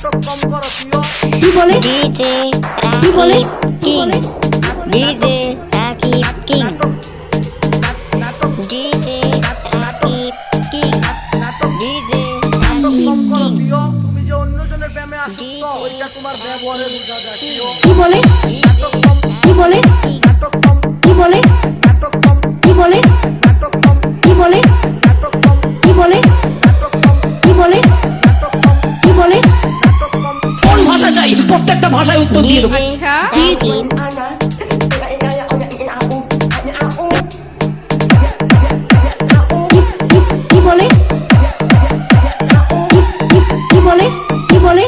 নাটক কম করো প্রিয় কি বলে? ডিজে কি বলে? কি ডিজে রাকিব কিং নাটক নাটক ডিজে রাকিব কিং নাটক ডিজে নাটক কম করো প্রিয় তুমি যে অন্যজনের প্রেমে আসক্ত ওইটা তোমার ব্যবহারে বোঝা যায় কি বলে? কি বলে? একটা ভাষায় উত্তর দিয়ে দেবো। আচ্ছা। কি? বলে? কি বলে? কি বলে?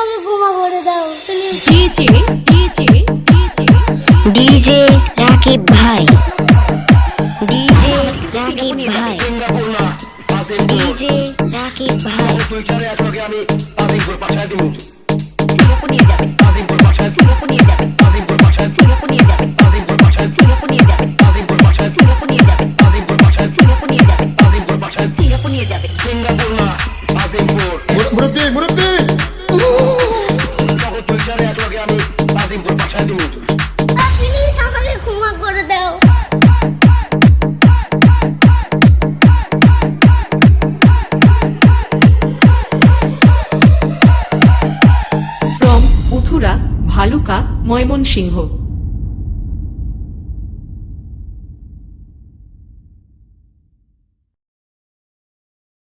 আমাকে ক্ষমা করে দাও DJ DJ DJ DJ Rakib ভাই। ডিজে রাকিব ভাই। ডিজে রাকিব ভাই। মুরব্বী ক্ষমা করে দাও ভালুকা ময়মনসিংহ